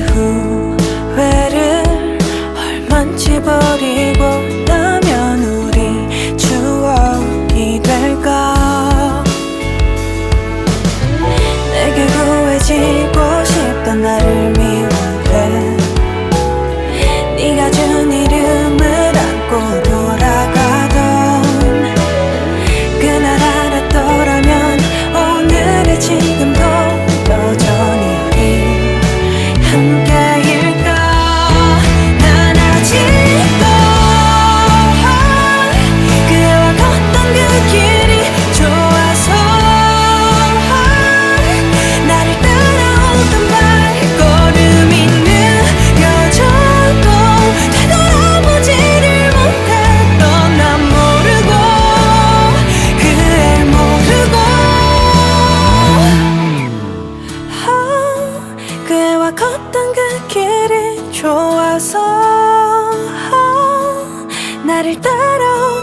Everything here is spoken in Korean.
후회를 얼만지 버리고 좋아서 나를 따라